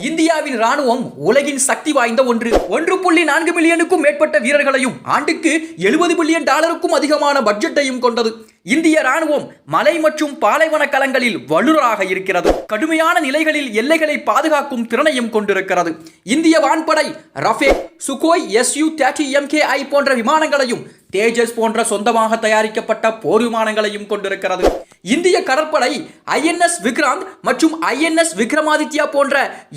இந்தியாவின் ராணுவம் உலகின் சக்தி வாய்ந்த ஒன்று. ஒன்று புள்ளி நான்கு மில்லியனுக்கும் மேற்பட்ட வீரர்களையும் ஆண்டுக்கு எழுபது மில்லியன் டாலருக்கும் அதிகமான பட்ஜெட்டையும் கொண்டது. இந்திய ராணுவம் மலை மற்றும் பாலைவன களங்களில் வல்லுநராக இருக்கிறது. கடுமையான நிலைகளில் எல்லைகளை பாதுகாக்கும் திறனையும் கொண்டிருக்கிறது. இந்திய வான்படை Rafale Sukhoi SU thirty MKI போன்ற விமானங்களையும் தேஜஸ் போன்ற சொந்தமாக தயாரிக்கப்பட்ட போர் விமானங்களையும் கொண்டிருக்கிறது. இந்திய கடற்படை ஐஎன்எஸ் விக்ராந்த் மற்றும் ஐஎன்எஸ் விக்ரமாதித்யா போன்ற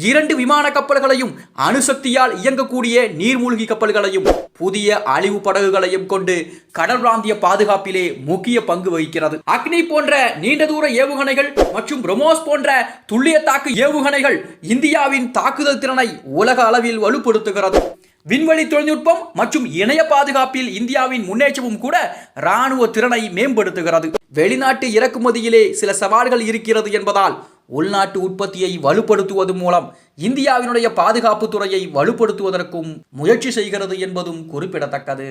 இரண்டு விமான கப்பல்களையும் அணுசக்தியால் இயங்கக்கூடிய நீர்மூழ்கி கப்பல்களையும் புதிய அழிவு படகுகளையும் கொண்டு கடல் பிராந்திய பாதுகாப்பிலே முக்கிய பங்கு வகிக்கிறது. அக்னி போன்ற நீண்ட தூர ஏவுகணைகள் மற்றும் பிரம்மோஸ் போன்ற துல்லிய தாக்கு ஏவுகணைகள் இந்தியாவின் தாக்குதல் திறனை உலக அளவில் வலுப்படுத்துகிறது. விண்வெளி தொழில்நுட்பம் மற்றும் இணைய பாதுகாப்பில் இந்தியாவின் முன்னேற்றமும் கூட ராணுவ திறனை மேம்படுத்துகிறது. வெளிநாட்டு இறக்குமதியிலே சில சவால்கள் இருக்கிறது என்பதால் உள்நாட்டு உற்பத்தியை வலுப்படுத்துவது மூலம் இந்தியாவினுடைய பாதுகாப்பு துறையை வலுப்படுத்துவதற்கும் முயற்சி செய்கிறது என்பதும் குறிப்பிடத்தக்கது.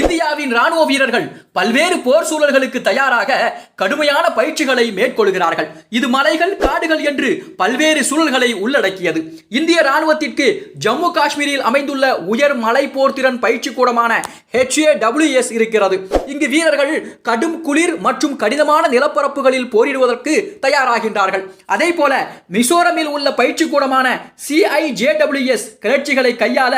இந்தியாவின் ராணுவ வீரர்கள் பல்வேறு போர் சூழல்களுக்கு தயாராக கடுமையான பயிற்சிகளை மேற்கொள்கிறார்கள். இது மலைகள் காடுகள் என்று பல்வேறு சூழல்களை உள்ளடக்கியது. இந்திய ராணுவத்திற்கு ஜம்மு காஷ்மீரில் அமைந்துள்ள உயர் மலை போர்த்திறன் பயிற்சி கூடமான HAWS இருக்கிறது. இங்கு வீரர்கள் கடும் குளிர் மற்றும் கடினமான நிலப்பரப்புகளில் போரிடுவதற்கு தயாராகின்றார்கள். அதே போல மிசோரமில் உள்ள பயிற்சி கூடமான சிஐஜேடபிள்யூஎஸ் கிளர்ச்சிகளை கையாள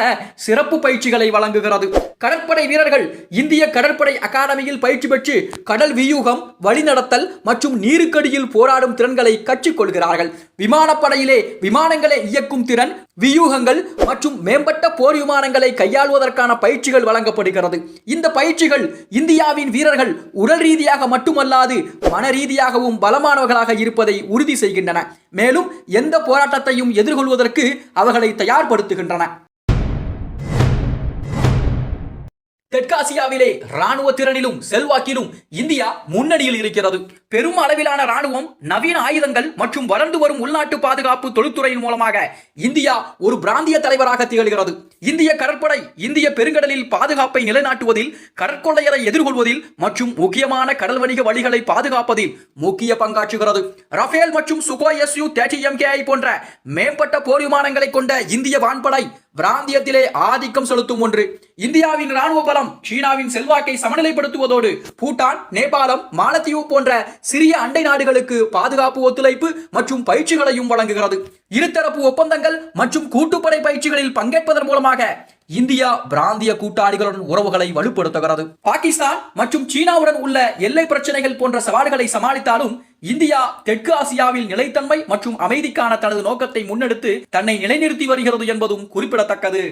சிறப்பு பயிற்சிகளை வழங்குகிறது. கடற்படை வீரர்கள் இந்திய கடற்படை அகாடமியில் பயிற்சி பெற்று கடல் வியூகம் வழிநடத்தல் மற்றும் நீருக்கடியில் போராடும் திறன்களை கற்றுக்கொள்கிறார்கள் விமானப்படையிலே விமானங்களை இயக்கும் திறன் வியூகங்கள் மற்றும் மேம்பட்ட போர் விமானங்களை கையாள்வதற்கான பயிற்சிகள் வழங்கப்படுகிறது. இந்த பயிற்சிகள் இந்தியாவின் வீரர்கள் உடல் ரீதியாக மட்டுமல்லாது மன ரீதியாகவும் பலமானவர்களாக இருப்பதை உறுதி செய்கின்றன. மேலும் எந்த போராட்டத்தையும் எதிர்கொள்வதற்கு அவர்களை தயார்படுத்துகின்றன. தெற்காசியாவிலே ராணுவ திறனிலும் செல்வாக்கிலும் இந்தியா முன்னணியில் இருக்கிறது. பெரும் அளவிலான ராணுவம் நவீன ஆயுதங்கள் மற்றும் வளர்ந்து வரும் உள்நாட்டு பாதுகாப்பு தொழில்துறையின் மூலமாக இந்தியா ஒரு பிராந்திய தலைவராக திகழ்கிறது. இந்திய கடற்படை இந்திய பெருங்கடலில் பாதுகாப்பை நிலைநாட்டுவதில் கடற்கொள்ளையரை எதிர்கொள்வதில் மற்றும் முக்கியமான கடல் வணிக வழிகளை பாதுகாப்பதில் முக்கிய பங்காற்றுகிறது. ரஃபேல் மற்றும் சுகோய் எஸ்யூ தேர்ட்டி எம்கேஐ போன்ற மேம்பட்ட போர் விமானங்களை கொண்ட இந்திய வான்படை பிராந்தியத்திலே ஆதிக்கம் செலுத்தும் ஒன்று. இந்தியாவின் ராணுவ பலம் சீனாவின் செல்வாக்கை சமநிலைப்படுத்துவதோடு பூட்டான் நேபாளம் மாலத்தீவு போன்ற சிறிய அண்டை நாடுகளுக்கு பாதுகாப்பு ஒத்துழைப்பு மற்றும் பயிற்சிகளையும் வழங்குகிறது. இருதரப்பு ஒப்பந்தங்கள் மற்றும் கூட்டுப்படை பயிற்சிகளில் பங்கேற்பதன் மூலமாக இந்தியா பிராந்திய கூட்டாளிகளுடன் உறவுகளை வலுப்படுத்துகிறது. பாகிஸ்தான் மற்றும் சீனாவுடன் உள்ள எல்லை பிரச்சனைகள் போன்ற சவால்களை சமாளித்தாலும் இந்தியா தெற்கு ஆசியாவில் நிலைத்தன்மை மற்றும் அமைதிக்கான தனது நோக்கத்தை முன்னெடுத்து தன்னை நிலைநிறுத்தி வருகிறது என்பதும் குறிப்பிடத்தக்கது.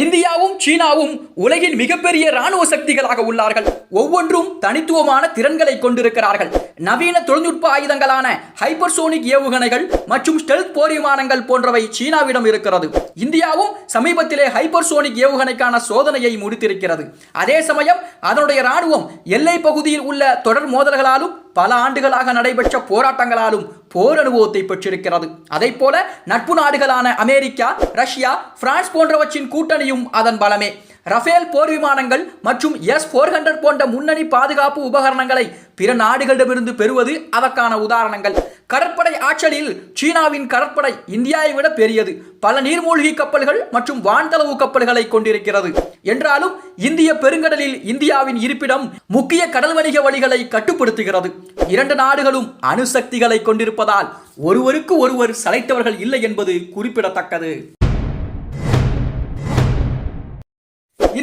இந்தியாவும் சீனாவும் உலகின் மிகப்பெரிய ராணுவ சக்திகளாக உள்ளார்கள். ஒவ்வொன்றும் தனித்துவமான திறன்களை கொண்டிருக்கிறார்கள். நவீன தொழில்நுட்ப ஆயுதங்களான ஹைப்பர்சோனிக் ஏவுகணைகள் மற்றும் ஸ்டெல்த் போர் விமானங்கள் போன்றவை சீனாவிடம் இருக்கிறது. இந்தியாவும் சமீபத்திலே ஹைப்பர்சோனிக் ஏவுகணைக்கான சோதனையை முடித்திருக்கிறது. அதே சமயம் அதனுடைய ராணுவம் எல்லை பகுதியில் உள்ள தொடர் மோதல்களாலும் பல ஆண்டுகளாக நடைபெற்ற போராட்டங்களாலும் போர் அனுபவத்தை பெற்றிருக்கிறது. அதை போல நட்பு நாடுகளான அமெரிக்கா ரஷ்யா பிரான்ஸ் போன்றவற்றின் கூட்டணியும் அதன் பலமே. ரஃபேல் போர் விமானங்கள் மற்றும் எஸ் போர் ஹண்ட்ரட் போன்ற முன்னணி பாதுகாப்பு உபகரணங்களை பிற நாடுகளிடமிருந்து பெறுவது அதற்கான உதாரணங்கள். கடற்படை ஆற்றலில் சீனாவின் கடற்படை இந்தியாவை விட பெரியது. பல நீர்மூழ்கி கப்பல்கள் மற்றும் வான்தளவு கப்பல்களை கொண்டிருக்கிறது. என்றாலும் இந்திய பெருங்கடலில் இந்தியாவின் இருப்பிடம் முக்கிய கடல் வணிக வழிகளை கட்டுப்படுத்துகிறது. இரண்டு நாடுகளும் அணுசக்திகளை கொண்டிருப்பதால் ஒருவருக்கு ஒருவர் சளைத்தவர்கள் இல்லை என்பது குறிப்பிடத்தக்கது.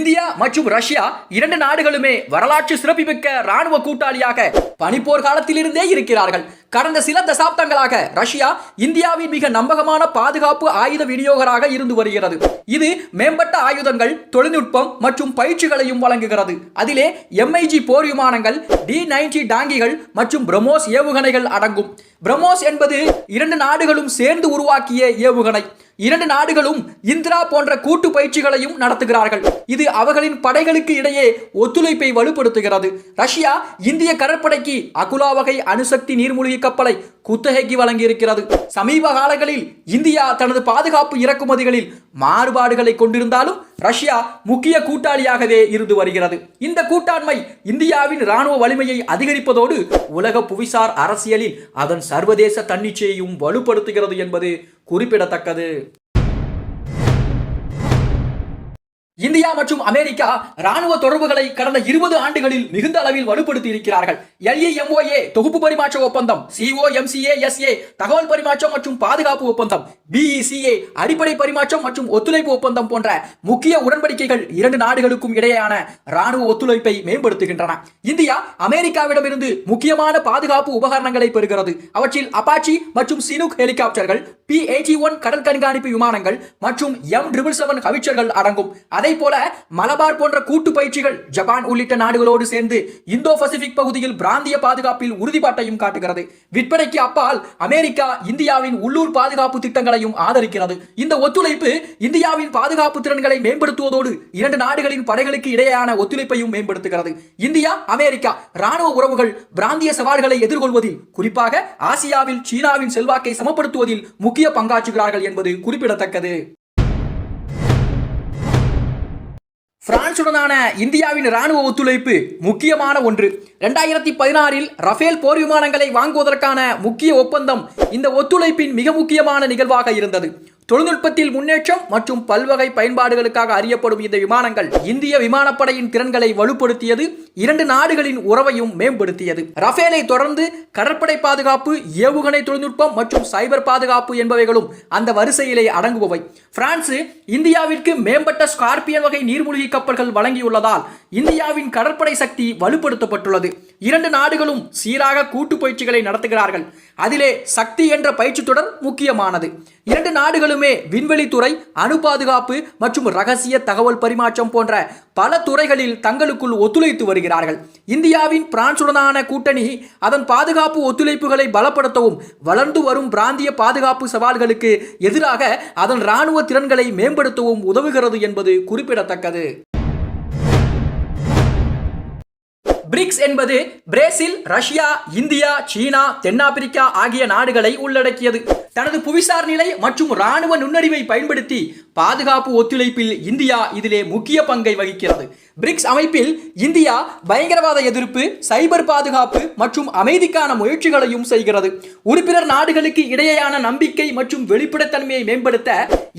இந்தியா மற்றும் ரஷ்யா இரண்டு நாடுகளுமே வரலாற்று சிறப்புமிக்க ராணுவ கூட்டாளியாக பனிப்போர் காலத்திலிருந்தே இருக்கிறார்கள். கடந்த சில தசாப்தங்களாக ரஷ்யா இந்தியாவின் மிக நம்பகமான பாதுகாப்பு ஆயுத விநியோகராக இருந்து வருகிறது. இது மேம்பட்ட ஆயுதங்கள் தொழில்நுட்பம் மற்றும் பயிற்சிகளையும் வழங்குகிறது. அதிலே எம்ஐஜி போர் விமானங்கள் டி நைன்டி டாங்கிகள் மற்றும் பிரமோஸ் ஏவுகணைகள் அடங்கும். பிரமோஸ் என்பது இரண்டு நாடுகளும் சேர்ந்து உருவாக்கிய ஏவுகணை. இரண்டு நாடுகளும் இந்திரா போன்ற கூட்டு பயிற்சிகளையும் நடத்துகிறார்கள். இது அவர்களின் படைகளுக்கு இடையே ஒத்துழைப்பை வலுப்படுத்துகிறது. ரஷ்யா இந்திய கடற்படைக்கு அகுலா வகை அணுசக்தி நீர்மூழ்கி கப்பலை குத்தகைக்கு வழங்கியிருக்கிறது. சமீப காலங்களில் இந்தியா தனது பாதுகாப்பு இறக்குமதிகளில் மாறுபாடுகளை கொண்டிருந்தாலும் ரஷ்யா முக்கிய கூட்டாளியாகவே இருந்து வருகிறது. இந்த கூட்டாண்மை இந்தியாவின் ராணுவ வலிமையை அதிகரிப்பதோடு உலக புவிசார் அரசியலில் அதன் சர்வதேச தன்னிச்சையையும் வலுப்படுத்துகிறது என்பது குறிப்பிடத்தக்கது. இந்தியா மற்றும் அமெரிக்கா ராணுவ தொடர்புகளை கடந்த இருபது ஆண்டுகளில் மிகுந்த அளவில் வலுப்படுத்தி இருக்கிறார்கள் எல்இஎம்ஓஏ தொகுப்பு பரிமாற்ற ஒப்பந்தம். சிஓஎம்சிஏஎஸ்ஏ தகவல் பரிமாற்றம் மற்றும் பாதுகாப்பு ஒப்பந்தம். பிஇசிஏ அடிப்படை பரிமாற்றம் மற்றும் ஒத்துழைப்பு ஒப்பந்தம் போன்ற முக்கிய உடன்படிக்கைகள் இரண்டு நாடுகளுக்கும் இடையேயான ராணுவ ஒத்துழைப்பை மேம்படுத்துகின்றன. இந்தியா அமெரிக்காவிடமிருந்து முக்கியமான பாதுகாப்பு உபகரணங்களை பெறுகிறது. அவற்றில் அப்பாச்சி மற்றும் சினுக் ஹெலிகாப்டர்கள் பி எயிட்டி ஒன் கடல் கண்காணிப்பு விமானங்கள் மற்றும் எம் ட்ரிபிள் செவன் கவிச்சர்கள் அடங்கும். அதே போல மலபார் போன்ற கூட்டு பயிற்சிகள் ஜப்பான் உள்ளிட்ட நாடுகளோடு சேர்ந்து இந்தோ பசிபிக் பகுதியில் பிராந்திய பாதுகாப்பில் உறுதிப்பாட்டையும் காட்டுகிறது. விற்பனைக்கு அப்பால் அமெரிக்கா இந்தியாவின் உள்ளூர் பாதுகாப்பு திட்டங்களையும் ஆதரிக்கிறது. இந்த ஒத்துழைப்பு இந்தியாவின் பாதுகாப்பு திறன்களை மேம்படுத்துவதோடு இரண்டு நாடுகளின் படைகளுக்கு இடையேயான ஒத்துழைப்பையும் மேம்படுத்துகிறது. இந்தியா அமெரிக்கா ராணுவ உறவுகள் பிராந்திய சவால்களை எதிர்கொள்வதில் குறிப்பாக ஆசியாவில் சீனாவின் செல்வாக்கை சமப்படுத்துவதில் முக்கிய பங்காற்றுகிறார்கள் என்பது குறிப்பிடத்தக்கது. பிரான்சுடனான இந்தியாவின் ராணுவ ஒத்துழைப்பு முக்கியமான ஒன்று. ரெண்டாயிரத்தி பதினாறில் ரஃபேல் போர் விமானங்களை வாங்குவதற்கான முக்கிய ஒப்பந்தம் இந்த ஒத்துழைப்பின் மிக முக்கியமான நிகழ்வாக இருந்தது. தொழில்நுட்பத்தில் முன்னேற்றம் மற்றும் பல்வகை பயன்பாடுகளுக்காக அறியப்படும் இந்த விமானங்கள் இந்திய விமானப்படையின் திறன்களை வலுப்படுத்தியது இரண்டு நாடுகளின் உறவையும் மேம்படுத்தியது. ரஃபேலை தொடர்ந்து கடற்படை பாதுகாப்பு ஏவுகணை தொழில்நுட்பம் மற்றும் சைபர் பாதுகாப்பு என்பவைகளும் அந்த வரிசையிலே அடங்குபவை. பிரான்ஸ் இந்தியாவிற்கு மேம்பட்ட ஸ்கார்பியன் வகை நீர்மூழ்கி கப்பல்கள் வழங்கியுள்ளதால் இந்தியாவின் கடற்படை சக்தி வலுப்படுத்தப்பட்டுள்ளது. இரண்டு நாடுகளும் சீராக கூட்டு பயிற்சிகளை நடத்துகிறார்கள். அதிலே சக்தி என்ற பயிற்சி தொடர் முக்கியமானது. இரண்டு நாடுகளுமே விண்வெளித்துறை அணு பாதுகாப்பு மற்றும் ரகசிய தகவல் பரிமாற்றம் போன்ற பல துறைகளில் தங்களுக்குள் ஒத்துழைத்து வருகிறார்கள். இந்தியாவின் பிரான்சுடனான கூட்டணி அதன் பாதுகாப்பு ஒத்துழைப்புகளை பலப்படுத்தவும் வளர்ந்து வரும் பிராந்திய பாதுகாப்பு சவால்களுக்கு எதிராக அதன் இராணுவ திறன்களை மேம்படுத்தவும் உதவுகிறது என்பது குறிப்பிடத்தக்கது. பிரிக்ஸ் என்பது பிரேசில் ரஷ்யா இந்தியா சீனா தென்னாப்பிரிக்கா ஆகிய நாடுகளை உள்ளடக்கியது. தனது புவிசார் நிலை மற்றும் ராணுவ நுண்ணறிவை பயன்படுத்தி பாதுகாப்பு ஒத்துழைப்பில் இந்தியா இதிலே முக்கிய பங்கை வகிக்கிறது. பிரிக்ஸ் அமைப்பில் இந்தியா பயங்கரவாத எதிர்ப்பு சைபர் பாதுகாப்பு மற்றும் அமைதிக்கான முயற்சிகளையும் செய்கிறது. உறுப்பினர் நாடுகளுக்கு இடையேயான நம்பிக்கை மற்றும் வெளிப்படைத்தன்மையை மேம்படுத்த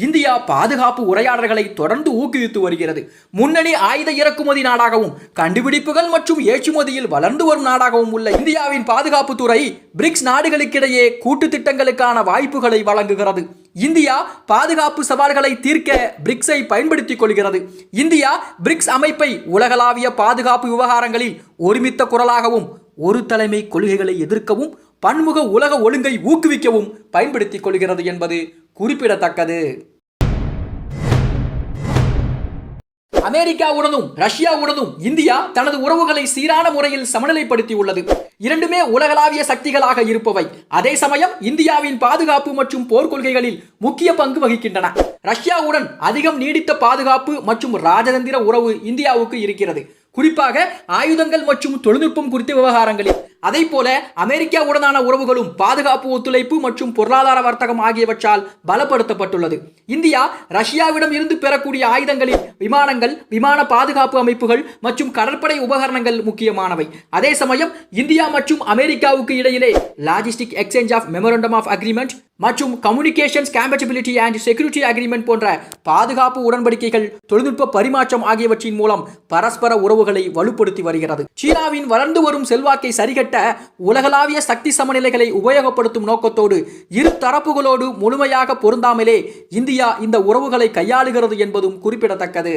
இந்தியா பாதுகாப்பு உரையாடல்களை தொடர்ந்து ஊக்குவித்து வருகிறது. முன்னணி ஆயுத இறக்குமதி நாடாகவும் கண்டுபிடிப்புகள் மற்றும் ஏற்றுமதியில் வளர்ந்து வரும் நாடாகவும் உள்ள இந்தியாவின் பாதுகாப்பு துறை பிரிக்ஸ் நாடுகளுக்கிடையே கூட்டு திட்டங்களுக்கான வாய்ப்பு வாய்ப்புகளை வழங்குகிறது. இந்தியா பாதுகாப்பு சவால்களை தீர்க்க பிரிக்ஸை பயன்படுத்திக் கொள்கிறது. இந்தியா பிரிக்ஸ் அமைப்பை உலகளாவிய பாதுகாப்பு விவகாரங்களில் ஒருமித்த குரலாகவும் ஒரு தலைமை கொள்கைகளை எதிர்க்கவும் பன்முக உலக ஒழுங்கை ஊக்குவிக்கவும் பயன்படுத்திக் கொள்கிறது என்பது குறிப்பிடத்தக்கது. அமெரிக்காவுடனும் ரஷ்யாவுடனும் இந்தியா தனது உறவுகளை சீரான முறையில் சமநிலைப்படுத்தியுள்ளது. இரண்டுமே உலகளாவிய சக்திகளாக இருப்பவை. அதே சமயம் இந்தியாவின் பாதுகாப்பு மற்றும் போர்க்கொள்கைகளில் முக்கிய பங்கு வகிக்கின்றன. ரஷ்யாவுடன் அதிகம் நீடித்த பாதுகாப்பு மற்றும் ராஜதந்திர உறவு இந்தியாவுக்கு இருக்கிறது. குறிப்பாக ஆயுதங்கள் மற்றும் தொழில்நுட்பம் குறித்த விவகாரங்களில். அதை போல அமெரிக்காவுடனான உறவுகளும் பாதுகாப்பு ஒத்துழைப்பு மற்றும் பொருளாதார வர்த்தகம் ஆகியவற்றால் பலப்படுத்தப்பட்டுள்ளது. இந்தியா ரஷ்யாவிடம் இருந்து பெறக்கூடிய ஆயுதங்களில் விமானங்கள் விமான பாதுகாப்பு அமைப்புகள் மற்றும் கடற்படை உபகரணங்கள் முக்கியமானவை. அதே சமயம் இந்தியா மற்றும் அமெரிக்காவுக்கு இடையிலே logistic exchange of memorandum of agreement மற்றும் communications compatibility and security agreement போன்ற பாதுகாப்பு உடன்படிக்கைகள் தொழில்நுட்ப பரிமாற்றம் ஆகியவற்றின் மூலம் பரஸ்பர உறவுகளை வலுப்படுத்தி வருகிறது. சீனாவின் வளர்ந்து வரும் செல்வாக்கை சரிகட்ட உலகளாவிய சக்தி சமநிலைகளை உபயோகப்படுத்தும் நோக்கத்தோடு இரு தரப்புகளோடு முழுமையாக பொருந்தாமலே இந்தியா இந்த உறவுகளை கையாளுகிறது என்பதும் குறிப்பிடத்தக்கது.